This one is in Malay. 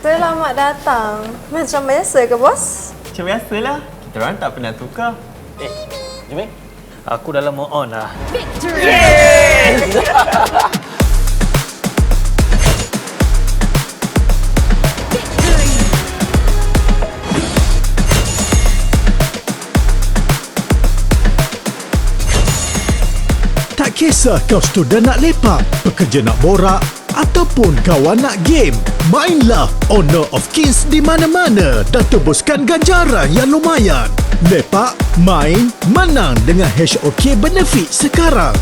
Selamat datang. Macam biasa ke, bos? Macam biasalah. Kita orang tak pernah tukar. Eh, Jimmy. Aku dah lama on lah. Tak kisah kau student nak lepak, pekerja nak borak ataupun kawan nak game. Mainlah Honor of Kings di mana-mana dan tebuskan ganjaran yang lumayan. Lepak, main, menang dengan HOK Benefit sekarang.